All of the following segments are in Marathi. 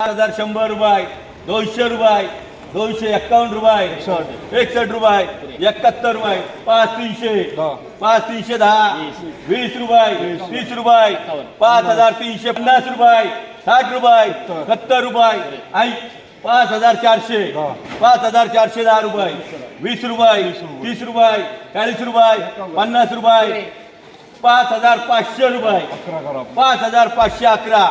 हजार शंभर रुपये दोनशे रुपये दोनशे एक्कावन्न रुपये एकसष्ट रुपये एकाहत्तर रुपये पाच तीनशे पाच तीनशे दहा वीस रुपये तीस रुपये पाच हजार तीनशे पन्नास रुपये साठ रुपये सत्तर रुपये ऐं पाच हजार चारशे पाच हजार चारशे दहा रुपये वीस रुपये तीस रुपये चाळीस रुपये पन्नास रुपये पाच हजार पाचशे रुपये पाच हजार पाचशे अकरा.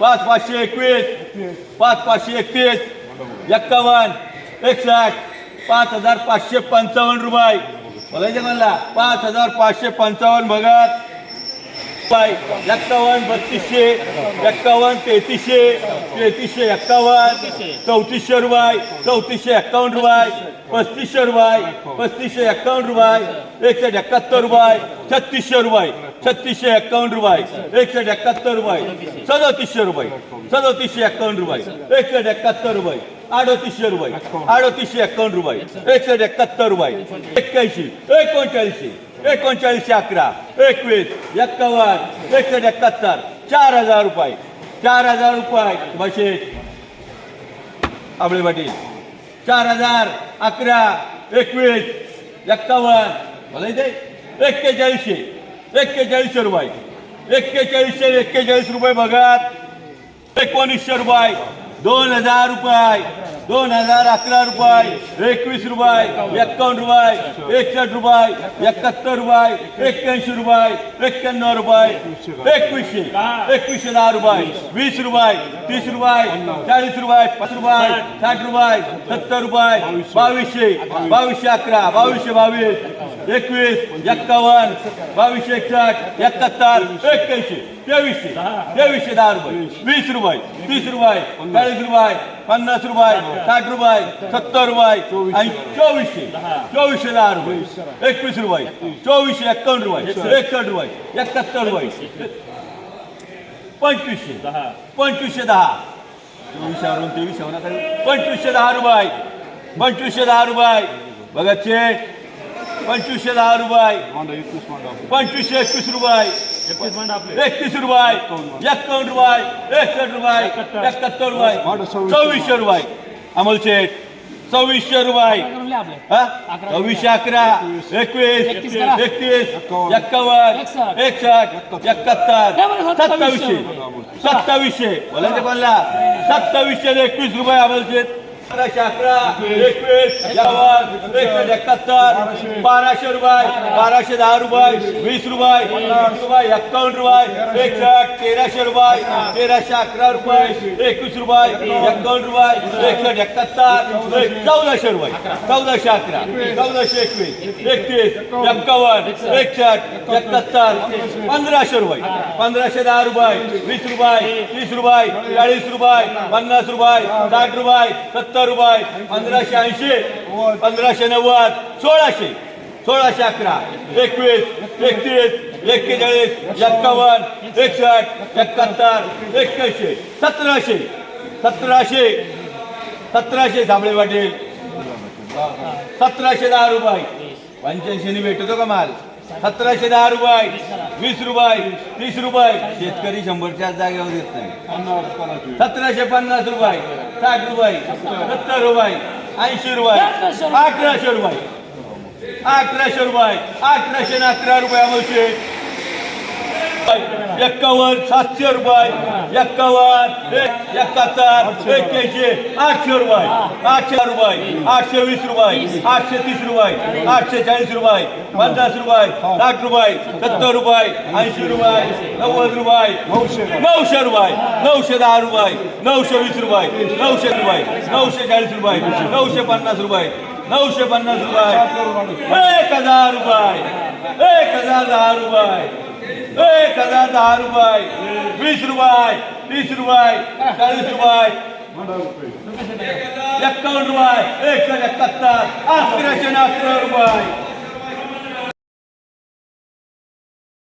पाच पाचशे एकवीस पाच पाचशे एकतीस एक्कावन्न एकसष्ट पाच हजार पाचशे पंचावन्न रुपये बघायचे म्हणला पाच हजार पाचशे पंचावन्न बघत रुपये एक्कावन्न बत्तीसशे एक्कावन्न तेहतीसशे तेहतीसशे एक्कावन्न चौतीसशे रुपये चौतीसशे एक्कावन्न रुपये पस्तीसशे रुपये पस्तीसशे एक्कावन्न रुपये एकशे एकाहत्तर रुपये छत्तीसशे रुपये छत्तीसशे एक्कावन्न रुपये एकशे एकाहत्तर रुपये सदोतीसशे रुपये सदोतीसशे एक्कावन्न रुपये एकशे एकाहत्तर रुपये अडोतीसशे रुपये अडोतीसशे एक्कावन्न रुपये एकशे एकाहत्तर रुपये एक्क्याऐंशी एकोणचाळीसशे एकोणचाळीसशे अकरा एकवीस एक्कावन्न एकशे एकाहत्तर चार हजार रुपये. चार हजार रुपये. बसेस आपले पाटील चार हजार अकरा एकवीस एक्कावन्न. मला ते एक्केचाळीसशे. एक्केचाळीसशे रुपये. एक्केचाळीसशे एक्केचाळीस रुपये बघात एकोणीसशे रुपये. दोन हजार रुपये. दोन हजार अकरा रुपये एकवीस रुपये एक्कावन्न रुपये एकसष्ट रुपये एकाहत्तर रुपये एक्क्याऐंशी रुपये एक्क्याण्णव रुपये एकवीसशे एकवीसशे दहा रुपये वीस रुपये तीस रुपये चाळीस रुपये पाच रुपये साठ रुपये सत्तर रुपये बावीसशे बावीसशे अकरा बावीसशे बावीस एकवीस एक्कावन्न बावीसशे एकसष्ट एकाहत्तर एक्क्याऐंशी तेवीसशे तेवीसशे दहा रुपये वीस रुपये. तीस रुपये चाळीस रुपये पन्नास रुपये साठ रुपये सत्तर रुपये आणि चोवीसशे चोवीसशे दहा रुपये एकवीस रुपये चोवीसशे एक्कावन्न रुपये एकसष्ट रुपये एकाहत्तर रुपये पंचवीसशे पंचवीसशे दहा चोवीसशे तेवीसशे होणार पंचवीसशे दहा रुपये पंचवीसशे दहा रुपये बघा चेक पंचवीसशे दहा रुपये पंचवीसशे एकवीस रुपये एकतीस रुपये. एक्कावन्न रुपये. एकसष्ट रुपये. एकाहत्तर. रुपये. चोवीसशे रुपये. अमोल शेठ चोवीसशे रुपये. हा? चोवीसशे अकरा. एकवीस. एकतीस एक्कावन्न एकसष्ट. एकाहत्तर. सत्तावीसशे. सत्तावीसशे. बोला ते कोणला? सत्तावीसशे एकवीस रुपये अमोल शेठ. अकराशे अकरा एकवीस एकावन्न एकसष्ट एकाहत्तर बाराशे रुपये बाराशे दहा रुपये वीस रुपये वीस रुपये एक्कावन्न रुपये एकसठ तेराशे रुपये तेराशे अकरा रुपये एकवीस रुपये एक्कावन्न रुपये एकसठ एकाहत्तर एक- चौदाशे रुपये चौदाशे अकरा चौदाशे एकवीस एकतीस एक्कावन्न एकसठ एकाहत्तर पंधराशे रुपये पंधराशे दहा रुपये वीस रुपये तीस रुपये चाळीस रुपये पन्नास रुपये साठ रुपये सत्तर रुपये पंधराशे ऐंशी पंधराशे नव्वद सोळाशे. सोळाशे अकरा एकवीस एकतीस एक्केचाळीस एक्कावन्न एकसष्ट एकाहत्तर एक्क्याऐंशी सतराशे. सतराशे. सतराशे साबळे वाटेल सतराशे दहा रुपये. पंच्याऐंशी भेटतो का माल? सतराशे दहा रुपये. वीस रुपये तीस रुपये. शेतकरी शंभरच्या जागेवर येत नाही. सतराशे पन्नास रुपये. साठ रुपये सत्तर रुपये ऐंशी रुपये अठराशे रुपये अठराशे रुपये अठराशे आणि अकरा रुपये आमचे एक्कावन्न सातशे रुपये. एक्कावन्न एक- एकाहत्तर एक्क्याऐंशी आठशे रुपये. आठशे रुपये. आठशे वीस रुपये. आठशे तीस रुपये. आठशे चाळीस रुपये. पन्नास रुपये. साठ रुपये. सत्तर रुपये. ऐंशी रुपये. नव्वद रुपये. नऊशे रुपये. नऊशे दहा रुपये. नऊशे वीस रुपये. नऊशे रुपये. नऊशे चाळीस रुपये. नऊशे पन्नास रुपये. नऊशे पन्नास रुपये. एक हजार रुपये. एक हजार दहा रुपये. एक हजार दहा रुपये वीस रुपये तीस रुपये चाळीस रुपये एक्कावन्न रुपये एकशे एकाहत्तर अकराशे आणि अकरा रुपये